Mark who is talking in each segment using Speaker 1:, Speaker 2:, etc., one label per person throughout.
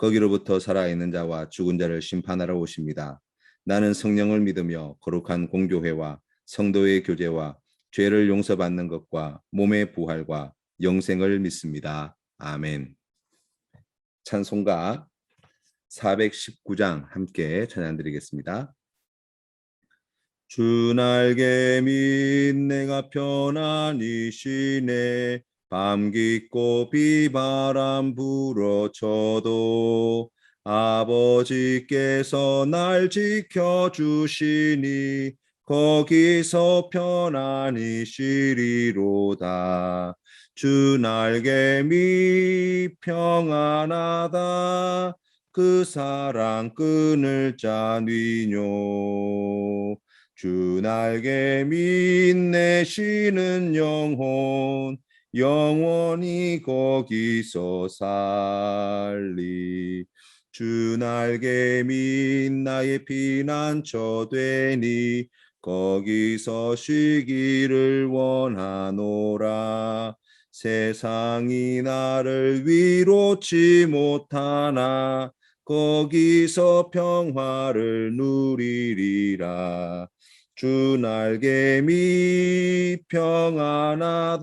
Speaker 1: 거기로부터 살아있는 자와 죽은 자를 심판하러 오십니다. 나는 성령을 믿으며 거룩한 공교회와 성도의 교제와 죄를 용서받는 것과 몸의 부활과 영생을 믿습니다. 아멘. 찬송가 419장 함께 찬양드리겠습니다. 주 날개 밑 내가 편안히 쉬네 밤 깊고 비바람 불어쳐도 아버지께서 날 지켜주시니 거기서 편안히 쉬리로다. 주 날개 밑 평안하다. 그 사랑 끊을 자니뇨. 주 날개 밑 내쉬는 영혼 영원히 거기서 살리. 주 날개 밑 나의 피난처 되니 거기서 쉬기를 원하노라. 세상이 나를 위로치 못하나 거기서 평화를 누리리라 주 날개 밑 평안하다.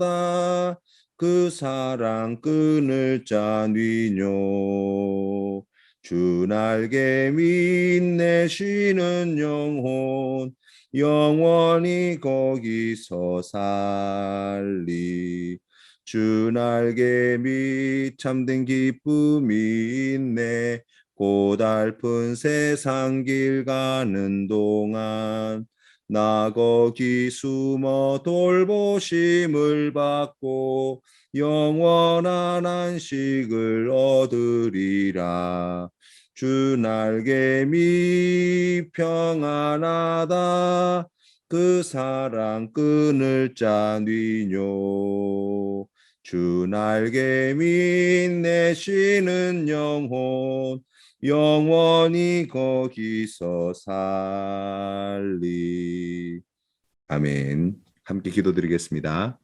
Speaker 1: 그 사랑 끊을 자니뇨. 주 날개 밑 내쉬는 영혼 영원히 거기서 살리. 주 날개 밑 참된 기쁨이 있네. 고달픈 세상 길 가는 동안 나 거기 숨어 돌보심을 받고 영원한 안식을 얻으리라. 주 날개 밑 평안하다. 그 사랑 끊을 자니뇨. 주 날개 밑 내쉬는 영혼 영원히 거기서 살리. 아멘. 함께 기도드리겠습니다.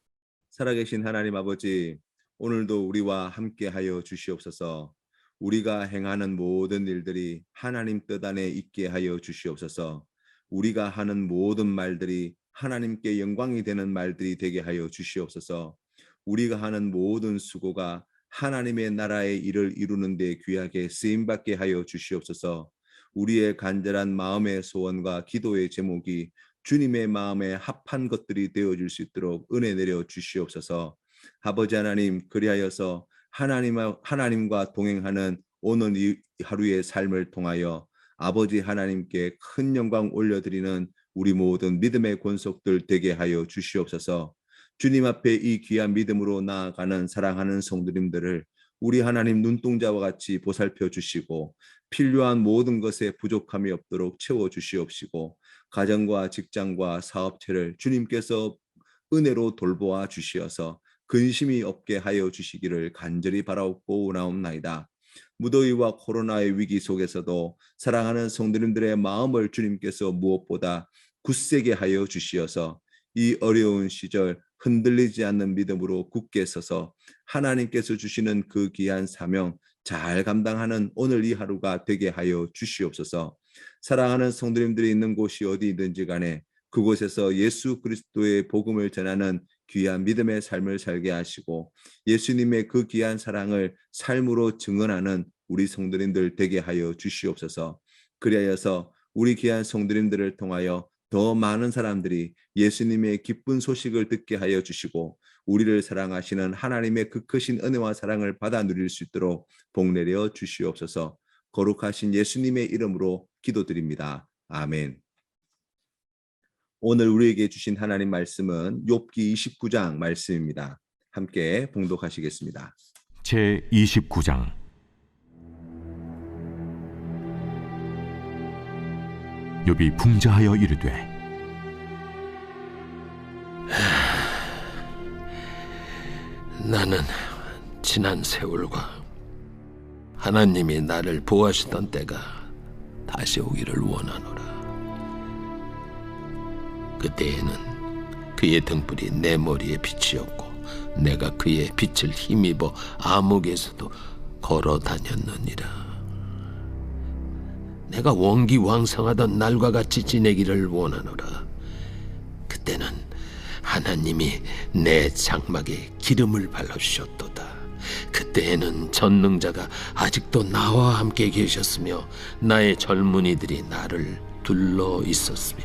Speaker 1: 살아계신 하나님 아버지, 오늘도 우리와 함께하여 주시옵소서. 우리가 행하는 모든 일들이 하나님 뜻 안에 있게 하여 주시옵소서. 우리가 하는 모든 말들이 하나님께 영광이 되는 말들이 되게 하여 주시옵소서. 우리가 하는 모든 수고가 하나님의 나라의 일을 이루는 데 귀하게 쓰임 받게 하여 주시옵소서. 우리의 간절한 마음의 소원과 기도의 제목이 주님의 마음에 합한 것들이 되어 줄수 있도록 은혜 내려 주시옵소서. 아버지 하나님 그리하여서 하나님 하나님과 동행하는 오늘 이 하루의 삶을 통하여 아버지 하나님께 큰 영광 올려드리는 우리 모든 믿음의 권속들 되게 하여 주시옵소서. 주님 앞에 이 귀한 믿음으로 나아가는 사랑하는 성도님들을 우리 하나님 눈동자와 같이 보살펴 주시고 필요한 모든 것에 부족함이 없도록 채워 주시옵시고 가정과 직장과 사업체를 주님께서 은혜로 돌보아 주시어서 근심이 없게 하여 주시기를 간절히 바라옵고 나옵나이다. 무더위와 코로나의 위기 속에서도 사랑하는 성도님들의 마음을 주님께서 무엇보다 굳세게 하여 주시어서 이 어려운 시절 흔들리지 않는 믿음으로 굳게 서서 하나님께서 주시는 그 귀한 사명 잘 감당하는 오늘 이 하루가 되게 하여 주시옵소서. 사랑하는 성도님들이 있는 곳이 어디든지 간에 그곳에서 예수 그리스도의 복음을 전하는 귀한 믿음의 삶을 살게 하시고 예수님의 그 귀한 사랑을 삶으로 증언하는 우리 성도님들 되게 하여 주시옵소서. 그리하여서 우리 귀한 성도님들을 통하여 더 많은 사람들이 예수님의 기쁜 소식을 듣게 하여 주시고 우리를 사랑하시는 하나님의 그 크신 은혜와 사랑을 받아 누릴 수 있도록 복 내려 주시옵소서. 거룩하신 예수님의 이름으로 기도드립니다. 아멘. 오늘 우리에게 주신 하나님 말씀은 욥기 29장 말씀입니다. 함께 봉독하시겠습니다.
Speaker 2: 제 29장 욥이 풍자하여 이르되
Speaker 3: 나는 지난 세월과 하나님이 나를 보호하시던 때가 다시 오기를 원하노라. 그때에는 그의 등불이 내 머리에 빛이었고 내가 그의 빛을 힘입어 암흑에서도 걸어 다녔느니라. 내가 원기왕성하던 날과 같이 지내기를 원하노라. 그때는 하나님이 내 장막에 기름을 발라주셨도다. 그때에는 전능자가 아직도 나와 함께 계셨으며 나의 젊은이들이 나를 둘러 있었으며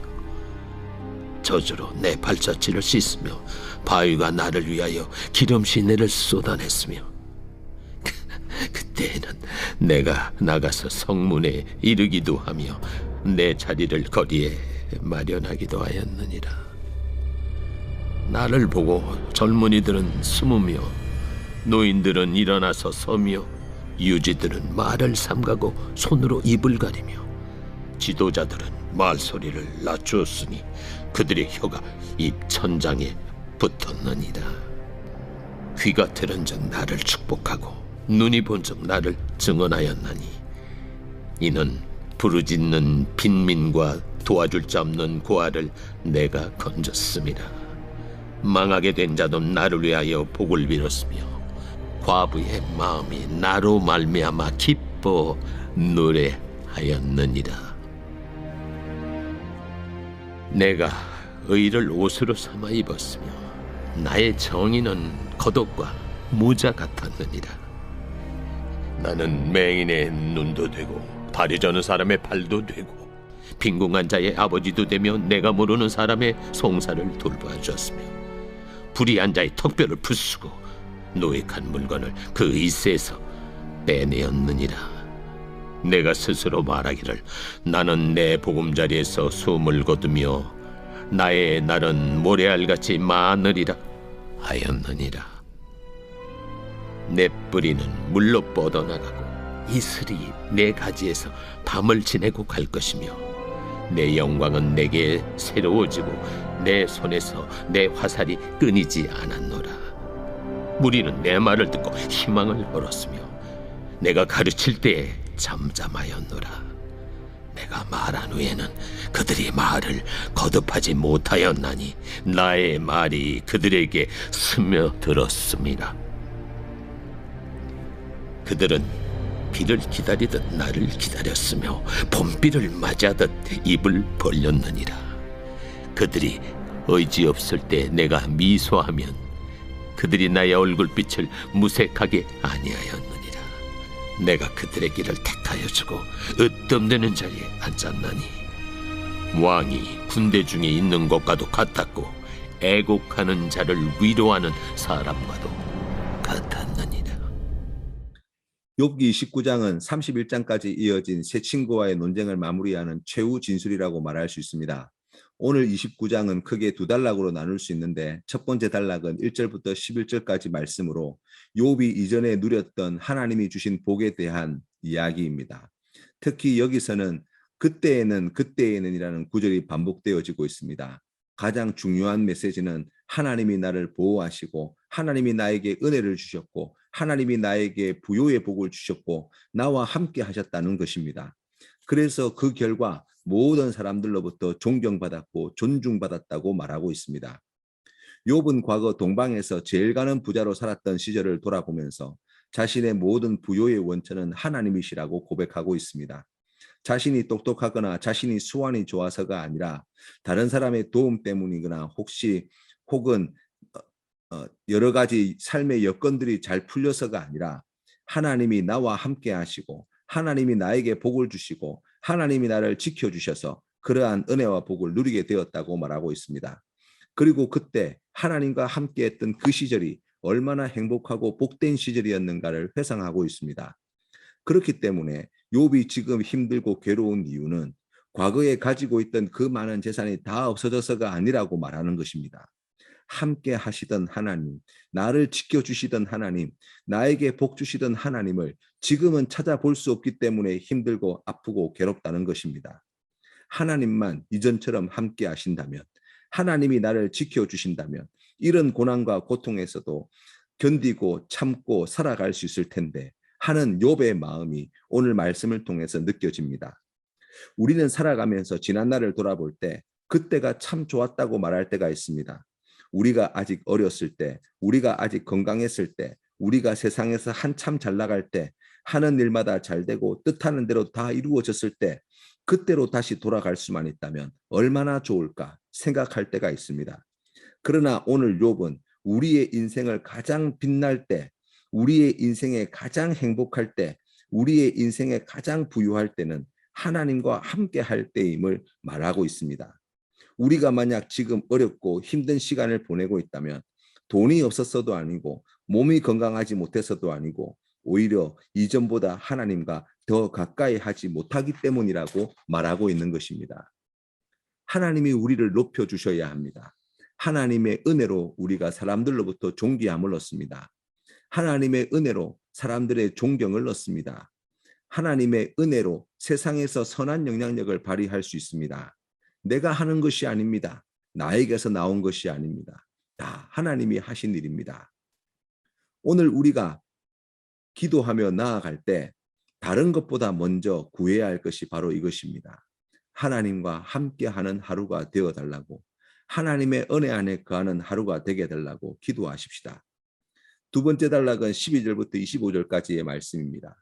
Speaker 3: 저주로 내 발자취를 씻으며 바위가 나를 위하여 기름 시내를 쏟아냈으며 그- 그때에는 내가 나가서 성문에 이르기도 하며 내 자리를 거리에 마련하기도 하였느니라. 나를 보고 젊은이들은 숨으며 노인들은 일어나서 서며 유지들은 말을 삼가고 손으로 입을 가리며 지도자들은 말소리를 낮추었으니 그들의 혀가 입 천장에 붙었느니라 귀가 들은 즉 나를 축복하고 눈이 본즉 나를 증언하였나니 이는 부르짖는 빈민과 도와줄 자 없는 고아를 내가 건졌습니다. 망하게 된 자도 나를 위하여 복을 빌었으며 과부의 마음이 나로 말미암아 기뻐 노래하였느니라. 내가 의를 옷으로 삼아 입었으며 나의 정의는 겉옷과 모자 같았느니라. 나는 맹인의 눈도 되고 다리 저는 사람의 발도 되고 빈궁한 자의 아버지도 되며 내가 모르는 사람의 송사를 돌봐 주었으며 불의한 자의 턱뼈를 부수고 노획한 물건을 그 이세에서 빼내었느니라. 내가 스스로 말하기를 나는 내 보금자리에서 숨을 거두며 나의 날은 모래알같이 많으리라 하였느니라. 내 뿌리는 물로 뻗어나가고 이슬이 내 가지에서 밤을 지내고 갈 것이며 내 영광은 내게 새로워지고 내 손에서 내 화살이 끊이지 않았노라. 무리는 내 말을 듣고 희망을 벌었으며 내가 가르칠 때에 잠잠하였노라. 내가 말한 후에는 그들이 말을 거듭하지 못하였나니 나의 말이 그들에게 스며들었습니다. 그들은 비를 기다리듯 나를 기다렸으며 봄비를 맞이하듯 입을 벌렸느니라. 그들이 의지 없을 때 내가 미소하면 그들이 나의 얼굴빛을 무색하게 아니하였느니라. 내가 그들의 길을 택하여 주고 으뜸되는 자리에 앉았나니 왕이 군대 중에 있는 것과도 같았고 애곡하는 자를 위로하는 사람과도
Speaker 1: 욥기 29장은 31장까지 이어진 세 친구와의 논쟁을 마무리하는 최후 진술이라고 말할 수 있습니다. 오늘 29장은 크게 두 단락으로 나눌 수 있는데 첫 번째 단락은 1절부터 11절까지 말씀으로 욥이 이전에 누렸던 하나님이 주신 복에 대한 이야기입니다. 특히 여기서는 그때에는 그때에는이라는 구절이 반복되어지고 있습니다. 가장 중요한 메시지는 하나님이 나를 보호하시고 하나님이 나에게 은혜를 주셨고 하나님이 나에게 부요의 복을 주셨고 나와 함께 하셨다는 것입니다. 그래서 그 결과 모든 사람들로부터 존경받았고 존중받았다고 말하고 있습니다. 욥은 과거 동방에서 제일 가는 부자로 살았던 시절을 돌아보면서 자신의 모든 부요의 원천은 하나님이시라고 고백하고 있습니다. 자신이 똑똑하거나 자신이 수완이 좋아서가 아니라 다른 사람의 도움 때문이거나 혹시 혹은 어, 여러 가지 삶의 여건들이 잘 풀려서가 아니라 하나님이 나와 함께 하시고 하나님이 나에게 복을 주시고 하나님이 나를 지켜 주셔서 그러한 은혜와 복을 누리게 되었다고 말하고 있습니다. 그리고 그때 하나님과 함께 했던 그 시절이 얼마나 행복하고 복된 시절이었는가를 회상하고 있습니다. 그렇기 때문에 욥이 지금 힘들고 괴로운 이유는 과거에 가지고 있던 그 많은 재산이 다 없어져서가 아니라고 말하는 것입니다. 함께 하시던 하나님, 나를 지켜주시던 하나님, 나에게 복 주시던 하나님을 지금은 찾아볼 수 없기 때문에 힘들고 아프고 괴롭다는 것입니다. 하나님만 이전처럼 함께 하신다면 하나님이 나를 지켜 주신다면 이런 고난과 고통에서도 견디고 참고 살아갈 수 있을 텐데 하는 욥의 마음이 오늘 말씀을 통해서 느껴집니다. 우리는 살아가면서 지난 날을 돌아볼 때 그때가 참 좋았다고 말할 때가 있습니다. 우리가 아직 어렸을 때, 우리가 아직 건강했을 때, 우리가 세상에서 한참 잘 나갈 때, 하는 일마다 잘 되고 뜻하는 대로 다 이루어졌을 때, 그때로 다시 돌아갈 수만 있다면 얼마나 좋을까 생각할 때가 있습니다. 그러나 오늘 욥은 우리의 인생을 가장 빛날 때, 우리의 인생에 가장 행복할 때, 우리의 인생에 가장 부유할 때는 하나님과 함께 할 때임을 말하고 있습니다. 우리가 만약 지금 어렵고 힘든 시간을 보내고 있다면 돈이 없었어도 아니고 몸이 건강하지 못해서도 아니고 오히려 이전보다 하나님과 더 가까이 하지 못하기 때문이라고 말하고 있는 것입니다. 하나님이 우리를 높여 주셔야 합니다. 하나님의 은혜로 우리가 사람들로부터 존귀함을 얻습니다. 하나님의 은혜로 사람들의 존경을 얻습니다. 하나님의 은혜로 세상에서 선한 영향력을 발휘할 수 있습니다. 내가 하는 것이 아닙니다. 나에게서 나온 것이 아닙니다. 다 하나님이 하신 일입니다. 오늘 우리가 기도하며 나아갈 때 다른 것보다 먼저 구해야 할 것이 바로 이것입니다. 하나님과 함께하는 하루가 되어 달라고 하나님의 은혜 안에 거하는 하루가 되게 달라고 기도하십시다. 두 번째 단락은 12절부터 25절까지의 말씀입니다.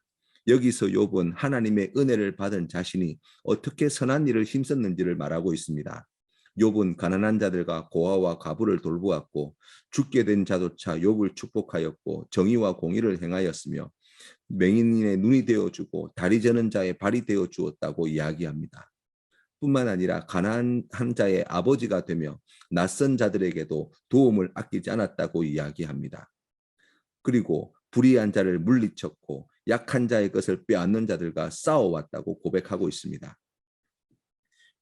Speaker 1: 여기서 욥은 하나님의 은혜를 받은 자신이 어떻게 선한 일을 힘썼는지를 말하고 있습니다. 욥은 가난한 자들과 고아와 과부를 돌보았고 죽게 된 자조차 욥을 축복하였고 정의와 공의를 행하였으며 맹인의 눈이 되어 주고 다리 저는 자의 발이 되어 주었다고 이야기합니다. 뿐만 아니라 가난한 자의 아버지가 되며 낯선 자들에게도 도움을 아끼지 않았다고 이야기합니다. 그리고 불의한 자를 물리쳤고 약한 자의 것을 빼앗는 자들과 싸워왔다고 고백하고 있습니다.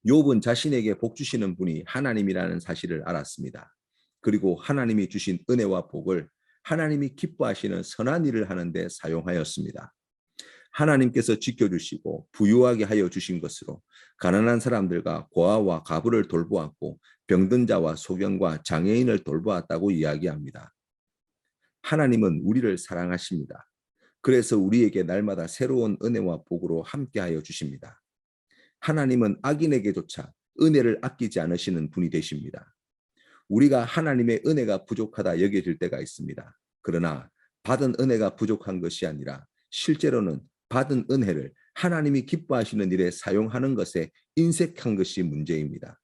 Speaker 1: 욥은 자신에게 복 주시는 분이 하나님이라는 사실을 알았습니다. 그리고 하나님이 주신 은혜와 복을 하나님이 기뻐하시는 선한 일을 하는데 사용하였습니다. 하나님께서 지켜주시고 부유하게 하여 주신 것으로 가난한 사람들과 고아와 과부를 돌보았고 병든 자와 소경과 장애인을 돌보았다고 이야기합니다. 하나님은 우리를 사랑하십니다. 그래서 우리에게 날마다 새로운 은혜와 복으로 함께하여 주십니다. 하나님은 악인에게조차 은혜를 아끼지 않으시는 분이 되십니다. 우리가 하나님의 은혜가 부족하다 여겨질 때가 있습니다. 그러나 받은 은혜가 부족한 것이 아니라 실제로는 받은 은혜를 하나님이 기뻐하시는 일에 사용하는 것에 인색한 것이 문제입니다.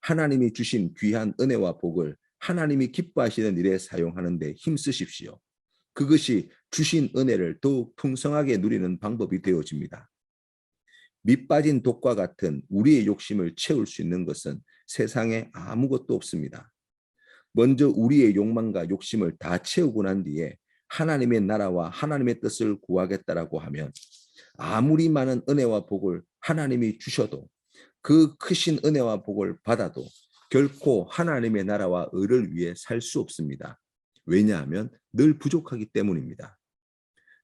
Speaker 1: 하나님이 주신 귀한 은혜와 복을 하나님이 기뻐하시는 일에 사용하는 데 힘쓰십시오. 그것이 주신 은혜를 더욱 풍성하게 누리는 방법이 되어집니다. 밑빠진 독과 같은 우리의 욕심을 채울 수 있는 것은 세상에 아무것도 없습니다. 먼저 우리의 욕망과 욕심을 다 채우고 난 뒤에 하나님의 나라와 하나님의 뜻을 구하겠다라고 하면 아무리 많은 은혜와 복을 하나님이 주셔도 그 크신 은혜와 복을 받아도 결코 하나님의 나라와 의를 위해 살 수 없습니다. 왜냐하면 늘 부족하기 때문입니다.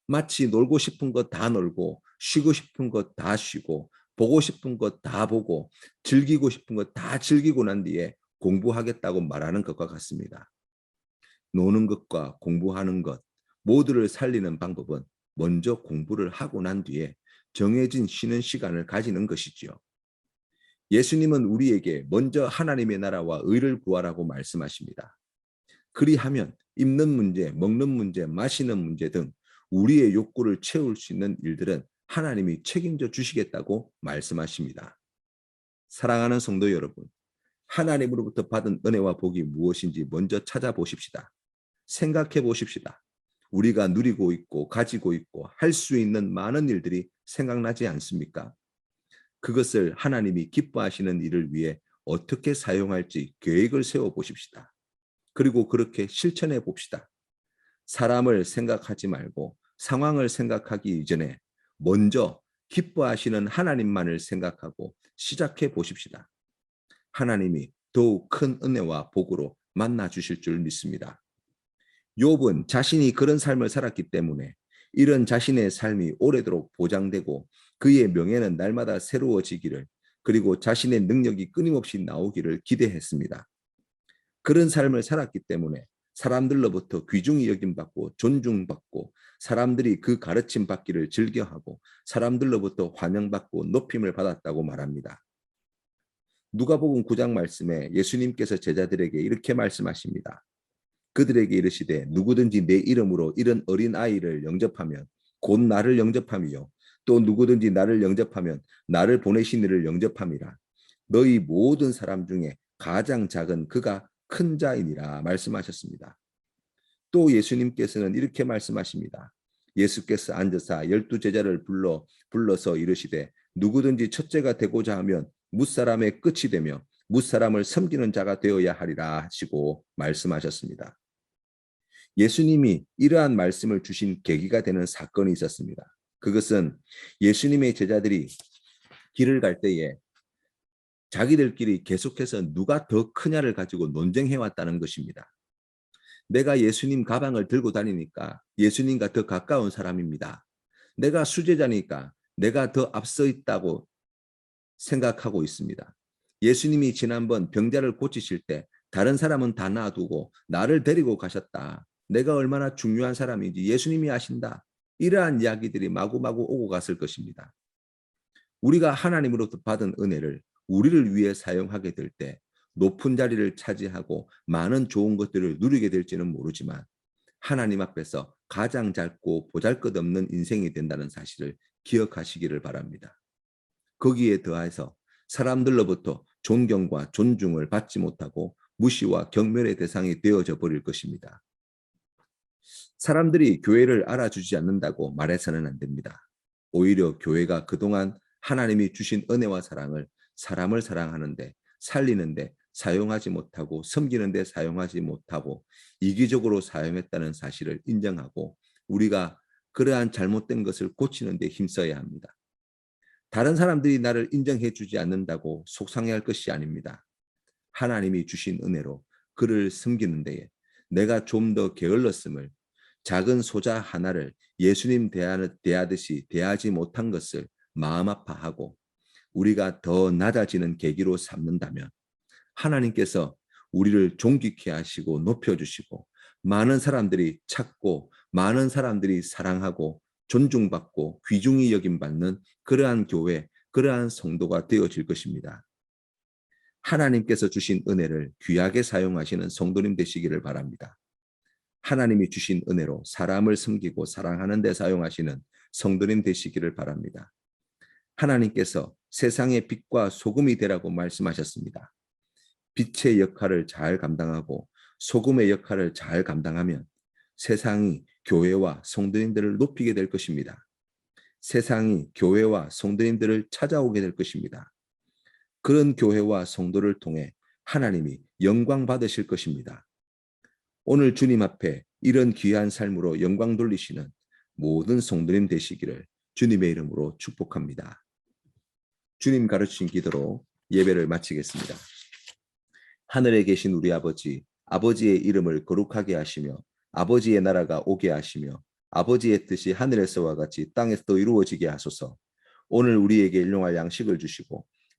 Speaker 1: 마치 놀고 싶은 것 다 놀고 쉬고 싶은 것 다 쉬고 보고 싶은 것 다 보고 즐기고 싶은 것 다 즐기고 난 뒤에 공부하겠다고 말하는 것과 같습니다. 노는 것과 공부하는 것 모두를 살리는 방법은 먼저 공부를 하고 난 뒤에 정해진 쉬는 시간을 가지는 것이지요. 예수님은 우리에게 먼저 하나님의 나라와 의를 구하라고 말씀하십니다. 그리하면 입는 문제, 먹는 문제, 마시는 문제 등 우리의 욕구를 채울 수 있는 일들은 하나님이 책임져 주시겠다고 말씀하십니다. 사랑하는 성도 여러분, 하나님으로부터 받은 은혜와 복이 무엇인지 먼저 찾아보십시다. 생각해 보십시다. 우리가 누리고 있고 가지고 있고 할 수 있는 많은 일들이 생각나지 않습니까? 그것을 하나님이 기뻐하시는 일을 위해 어떻게 사용할지 계획을 세워 보십시다. 그리고 그렇게 실천해 봅시다. 사람을 생각하지 말고 상황을 생각하기 이전에 먼저 기뻐하시는 하나님만을 생각하고 시작해 보십시다. 하나님이 더욱 큰 은혜와 복으로 만나 주실 줄 믿습니다. 욥은 자신이 그런 삶을 살았기 때문에 이런 자신의 삶이 오래도록 보장되고 그의 명예는 날마다 새로워지기를 그리고 자신의 능력이 끊임없이 나오기를 기대했습니다. 그런 삶을 살았기 때문에 사람들로부터 귀중히 여김받고 존중받고 사람들이 그 가르침 받기를 즐겨하고 사람들로부터 환영받고 높임을 받았다고 말합니다. 누가복음 9장 말씀에 예수님께서 제자들에게 이렇게 말씀하십니다. 그들에게 이르시되 누구든지 내 이름으로 이런 어린 아이를 영접하면 곧 나를 영접함이요 또 누구든지 나를 영접하면 나를 보내신 이를 영접함이라 너희 모든 사람 중에 가장 작은 그가 큰 자이니라 말씀하셨습니다. 또 예수님께서는 이렇게 말씀하십니다. 예수께서 앉으사 열두 제자를 불러 불러서 이르시되 누구든지 첫째가 되고자 하면 무사람의 끝이 되며 무사람을 섬기는 자가 되어야 하리라 하시고 말씀하셨습니다. 예수님이 이러한 말씀을 주신 계기가 되는 사건이 있었습니다. 그것은 예수님의 제자들이 길을 갈 때에 자기들끼리 계속해서 누가 더 크냐를 가지고 논쟁해 왔다는 것입니다. 내가 예수님 가방을 들고 다니니까 예수님과 더 가까운 사람입니다. 내가 수제자니까 내가 더 앞서 있다고 생각하고 있습니다. 예수님이 지난번 병자를 고치실 때 다른 사람은 다 놔두고 나를 데리고 가셨다. 내가 얼마나 중요한 사람인지 예수님이 아신다. 이러한 이야기들이 마구마구 오고 갔을 것입니다. 우리가 하나님으로부터 받은 은혜를 우리를 위해 사용하게 될 때 높은 자리를 차지하고 많은 좋은 것들을 누리게 될지는 모르지만 하나님 앞에서 가장 짧고 보잘것없는 인생이 된다는 사실을 기억하시기를 바랍니다. 거기에 더해서 사람들로부터 존경과 존중을 받지 못하고 무시와 경멸의 대상이 되어져 버릴 것입니다. 사람들이 교회를 알아주지 않는다고 말해서는 안 됩니다. 오히려 교회가 그동안 하나님이 주신 은혜와 사랑을 사람을 사랑하는데 살리는데 사용하지 못하고 섬기는데 사용하지 못하고 이기적으로 사용했다는 사실을 인정하고 우리가 그러한 잘못된 것을 고치는 데 힘써야 합니다. 다른 사람들이 나를 인정해 주지 않는다고 속상해할 것이 아닙니다. 하나님이 주신 은혜로 그를 섬기는 데에 내가 좀 더 게을렀음을 작은 소자 하나를 예수님 대하듯이 대하지 못한 것을 마음 아파하고 우리가 더 낮아지는 계기로 삼는다면 하나님께서 우리를 존귀케 하시고 높여주시고 많은 사람들이 찾고 많은 사람들이 사랑하고 존중받고 귀중히 여김받는 그러한 교회, 그러한 성도가 되어질 것입니다. 하나님께서 주신 은혜를 귀하게 사용하시는 성도님 되시기를 바랍니다. 하나님이 주신 은혜로 사람을 섬기고 사랑하는 데 사용하시는 성도님 되시기를 바랍니다. 하나님께서 세상의 빛과 소금이 되라고 말씀하셨습니다. 빛의 역할을 잘 감당하고 소금의 역할을 잘 감당하면 세상이 교회와 성도님들을 높이게 될 것입니다. 세상이 교회와 성도님들을 찾아오게 될 것입니다. 그런 교회와 성도를 통해 하나님이 영광 받으실 것입니다. 오늘 주님 앞에 이런 귀한 삶으로 영광 돌리시는 모든 성도님 되시기를 주님의 이름으로 축복합니다. 주님 가르치신 기도로 예배를 마치겠습니다. 하늘에 계신 우리 아버지, 아버지의 이름을 거룩하게 하시며 아버지의 나라가 오게 하시며 아버지의 뜻이 하늘에서와 같이 땅에서도 이루어지게 하소서. 오늘 우리에게 일용할 양식을 주시고